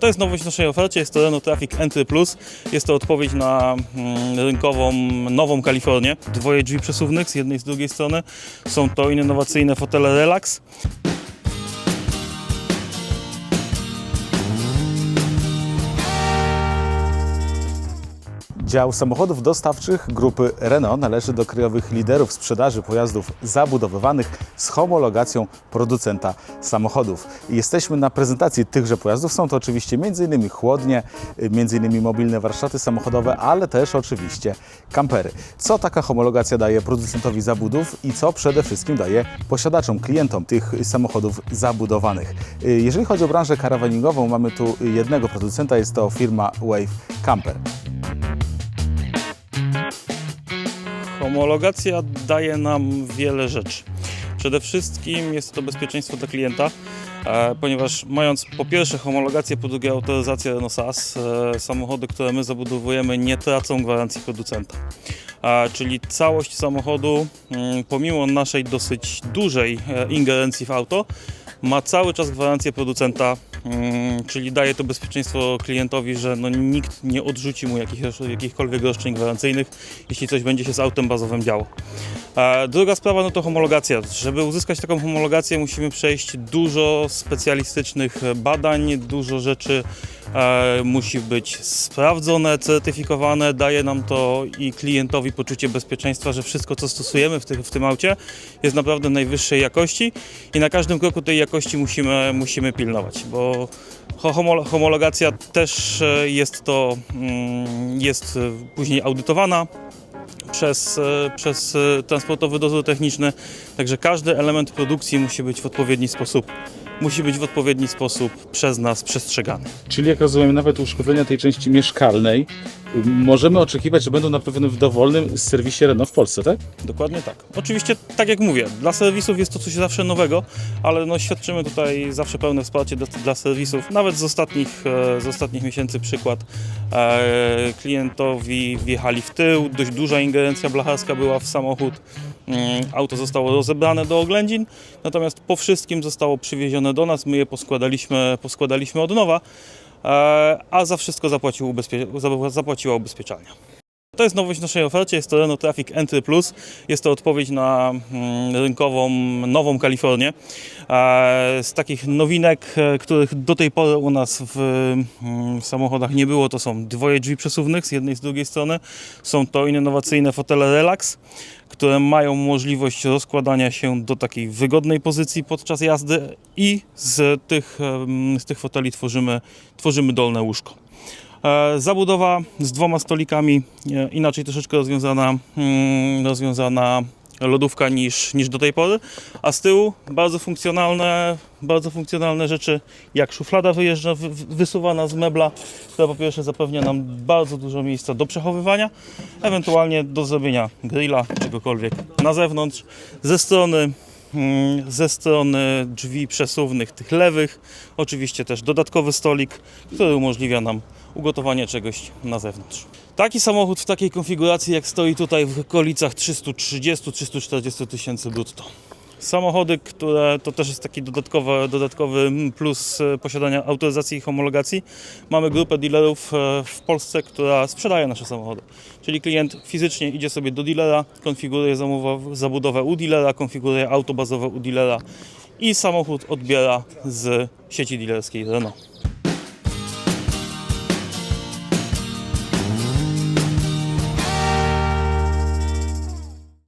To jest nowość w naszej ofercie, jest to Renault Traffic Entry Plus. Jest to odpowiedź na mm, rynkową nową Kalifornię. Dwoje drzwi przesuwnych z jednej i z drugiej strony. Są to innowacyjne fotele Relax. Dział samochodów dostawczych grupy Renault należy do krajowych liderów sprzedaży pojazdów zabudowywanych z homologacją producenta samochodów. Jesteśmy na prezentacji tychże pojazdów. Są to oczywiście m.in. chłodnie, m.in. mobilne warsztaty samochodowe, ale też oczywiście kampery. Co taka homologacja daje producentowi zabudów i co przede wszystkim daje posiadaczom, klientom tych samochodów zabudowanych? Jeżeli chodzi o branżę karawaningową, mamy tu jednego producenta, jest to firma Wave Camper. Homologacja daje nam wiele rzeczy. Przede wszystkim jest to bezpieczeństwo dla klienta, e, ponieważ mając po pierwsze homologację, po drugie autoryzację Renault SAS, e, samochody, które my zabudowujemy nie tracą gwarancji producenta. Czyli całość samochodu, mm, pomimo naszej dosyć dużej e, ingerencji w auto, ma cały czas gwarancję producenta, czyli daje to bezpieczeństwo klientowi, że no nikt nie odrzuci mu jakich, jakichkolwiek roszczeń gwarancyjnych, jeśli coś będzie się z autem bazowym działo. Druga sprawa no to homologacja. Żeby uzyskać taką homologację musimy przejść dużo specjalistycznych badań, dużo rzeczy musi być sprawdzone, certyfikowane. Daje nam to i klientowi poczucie bezpieczeństwa, że wszystko co stosujemy w, tych, w tym aucie jest naprawdę najwyższej jakości i na każdym kroku tej jakości musimy, musimy pilnować, bo ho- homo- homologacja też e, jest to, mm, jest e, później audytowana przez, e, przez e, transportowy dozór techniczny, także każdy element produkcji musi być w odpowiedni sposób, musi być w odpowiedni sposób przez nas przestrzegany. Czyli jak rozumiem, nawet uszkodzenia tej części mieszkalnej y, możemy oczekiwać, że będą naprawione w dowolnym serwisie Renault w Polsce, tak? Dokładnie tak. Oczywiście, tak jak mówię, dla serwisów jest to coś zawsze nowego, ale no, świadczymy tutaj zawsze pełne wsparcie do, dla serwisów. Nawet z ostatnich, e, z ostatnich miesięcy przykład e, klientowi wjechali w tył, dość duża ingerencja blacharska była w samochód. Mm, Auto zostało rozebrane do oględzin, natomiast po wszystkim zostało przywiezione do nas, my je poskładaliśmy, poskładaliśmy od nowa, e, a za wszystko zapłacił ubezpie- za- zapłaciła ubezpieczalnia. To jest nowość w naszej ofercie, jest to Renault Traffic Entry Plus. Jest to odpowiedź na mm, rynkową nową Kalifornię. E, Z takich nowinek, e, których do tej pory u nas w mm, samochodach nie było, to są dwoje drzwi przesuwnych z jednej i z drugiej strony. Są to innowacyjne fotele Relax, które mają możliwość rozkładania się do takiej wygodnej pozycji podczas jazdy i z tych, em, z tych foteli tworzymy, tworzymy dolne łóżko. E, Zabudowa z dwoma stolikami, e, inaczej troszeczkę rozwiązana, mm, rozwiązana lodówka niż, niż do tej pory, a z tyłu bardzo funkcjonalne, bardzo funkcjonalne rzeczy, jak szuflada wyjeżdża, wy- wy- wysuwana z mebla, która po pierwsze zapewnia nam bardzo dużo miejsca do przechowywania, ewentualnie do zrobienia grilla, czegokolwiek na zewnątrz. Ze strony ze strony drzwi przesuwnych, tych lewych. Oczywiście też dodatkowy stolik, który umożliwia nam ugotowanie czegoś na zewnątrz. Taki samochód w takiej konfiguracji, jak stoi tutaj w okolicach 330-340 tysięcy brutto. Samochody, które to też jest taki dodatkowy, dodatkowy plus e, posiadania autoryzacji i homologacji. Mamy grupę dealerów e, w Polsce, która sprzedaje nasze samochody. Czyli klient fizycznie idzie sobie do dealera, konfiguruje zabudowę u dealera, konfiguruje auto bazowe u dealera i samochód odbiera z sieci dealerskiej Renault.